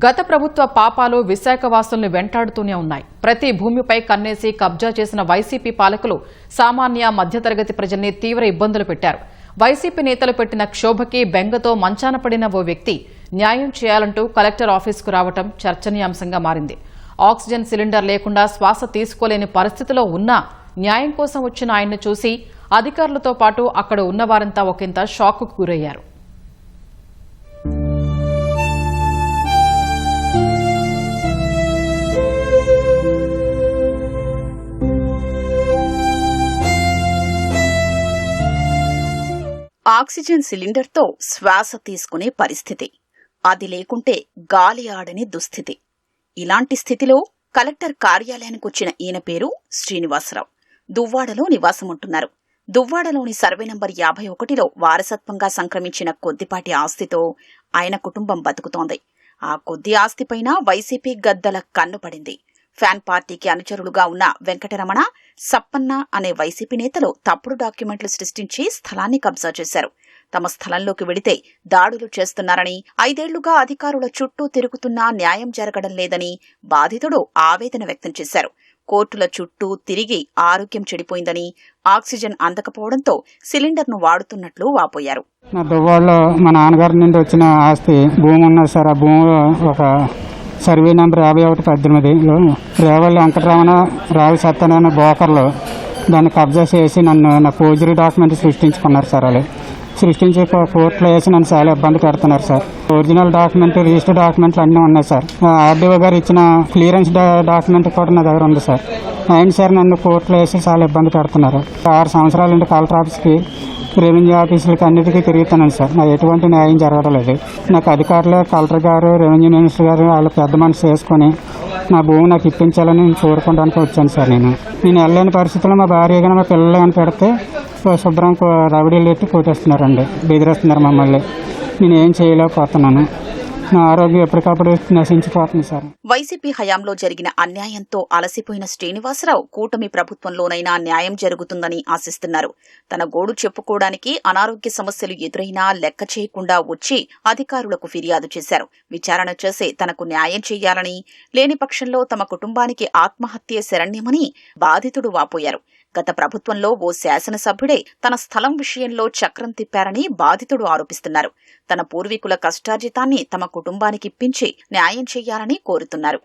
గత ప్రభుత్వ పాపాలు విశాఖవాసుల్ని వెంటాడుతూనే ఉన్నాయి. ప్రతి భూమిపై కన్నేసి కబ్జా చేసిన వైసీపీ పాలకులు సామాన్య మధ్యతరగతి ప్రజల్ని తీవ్ర ఇబ్బందులు పెట్టారు. వైసీపీ నేతలు పెట్టిన క్షోభకి బెంగతో మంచాన పడిన ఓ వ్యక్తి న్యాయం చేయాలంటూ కలెక్టర్ ఆఫీసుకు రావటం చర్చనీయాంశంగా మారింది. ఆక్సిజన్ సిలిండర్ లేకుండా శ్వాస తీసుకోలేని పరిస్థితిలో ఉన్నా న్యాయం కోసం వచ్చిన ఆయన్ను చూసి అధికారులతో పాటు అక్కడ ఉన్నవారంతా ఒకంత షాక్కు గురయ్యారు. ఆక్సిజన్ సిలిండర్తో శ్వాస తీసుకునే పరిస్థితి. అది లేకుంటే గాలి ఆడని దుస్థితి. ఇలాంటి స్థితిలో కలెక్టర్ కార్యాలయానికి వచ్చిన ఈయన పేరు శ్రీనివాసరావు. దువ్వాడలో నివాసముంటున్నారు. దువ్వాడలోని సర్వే నంబర్ యాభై ఒకటిలో వారసత్వంగా సంక్రమించిన కొద్దిపాటి ఆస్తితో ఆయన కుటుంబం బతుకుతోంది. ఆ కొద్ది ఆస్తిపైన వైసీపీ గద్దల కన్ను పడింది. ఫ్యాన్ పార్టీకి అనుచరులుగా ఉన్న వెంకటరమణ సప్పన్న అనే వైసీపీ నేతలు తప్పుడు డాక్యుమెంట్లు సృష్టించి స్థలాన్ని కబ్జా చేశారు. తమ స్థలంలోకి వెడితే దాడులు చేస్తున్నారని ఐదేళ్ళుగా అధికారుల చుట్టూ తిరుగుతున్నా న్యాయం జరగడం లేదని బాధితుడు ఆవేదన వ్యక్తం చేశారు. కోర్టుల చుట్టూ తిరిగి ఆరోగ్యం చెడిపోయిందని ఆక్సిజన్ అందకపోవడంతో సిలిండర్ను వాడుతున్నట్లు వాపోయారు. మా దువ్వాళ్ళు మా నాన్నగారి నుండి వచ్చిన ఆస్తి భూమి ఉన్నది సార్ ఆ భూమిలో ఒక సర్వే నెంబర్ యాభై ఒకటి పద్దెనిమిదిలో రేవల్లి వెంకటరమణ రావి సత్యనారాయణ బోకర్లో దాన్ని కబ్జా చేసి నన్ను నా ఫోర్జరీ డాక్యుమెంట్ సృష్టించుకున్నారు సార్ వాళ్ళు. సృష్టించి కోర్టులో వేసి నన్ను చాలా ఇబ్బంది పెడుతున్నారు సార్. ఒరిజినల్ డాక్యుమెంట్ రిజిస్టర్ డాక్యుమెంట్లు అన్నీ ఉన్నాయి సార్. ఆర్డీఓ గారు ఇచ్చిన క్లియరెన్స్ డాక్యుమెంట్ కూడా నా దగ్గర ఉంది సార్. అయిన సార్ నన్ను కోర్టులో వేసి చాలా ఇబ్బంది పెడుతున్నారు. ఆరు సంవత్సరాల నుండి కలెక్టర్ ఆఫీస్కి రెవెన్యూ ఆఫీసులకి అన్నిటికీ తిరుగుతున్నాను సార్. నాకు ఎటువంటి న్యాయం జరగడం లేదు నాకు అధికారులు కలెక్టర్ గారు రెవెన్యూ మినిస్టర్ గారు వాళ్ళు పెద్ద మనసు చేసుకొని నా భూమి నాకు ఇప్పించాలని నేను కోరుకోవడానికి వచ్చాను సార్ నేను. నేను వెళ్ళలేని పరిస్థితుల్లో మా భార్య కానీ మా పిల్లలు కానీ పెడితే శుభ్రం కో- రవిడీలు ఎట్టి కొట్టేస్తున్నారండి. బెదిరేస్తున్నారు మమ్మల్ని. నేను ఏం చేయలేకపోతున్నాను. నా ఆరోగ్యం ఎప్పటికప్పుడు నశించిపోతుంది సార్. వైసీపీ హయాంలో జరిగిన అన్యాయంతో అలసిపోయిన శ్రీనివాసరావు కూటమి ప్రభుత్వంలోనైనా న్యాయం జరుగుతుందని ఆశిస్తున్నారు. తన గోడు చెప్పుకోవడానికి అనారోగ్య సమస్యలు ఎదురైనా లెక్క చేయకుండా వచ్చి అధికారులకు ఫిర్యాదు చేశారు. విచారణ చేసి తనకు న్యాయం చేయాలని లేని పక్షంలో తమ కుటుంబానికి ఆత్మహత్య శరణ్యమని బాధితుడు వాపోయారు. గత ప్రభుత్వంలో ఓ శాసనసభ్యుడే తన స్థలం విషయంలో చక్రం తిప్పారని బాధితుడు ఆరోపిస్తున్నారు. తన పూర్వీకుల కష్టార్జితాన్ని తమ కుటుంబానికిప్పించి న్యాయం చేయాలని కోరుతున్నారు.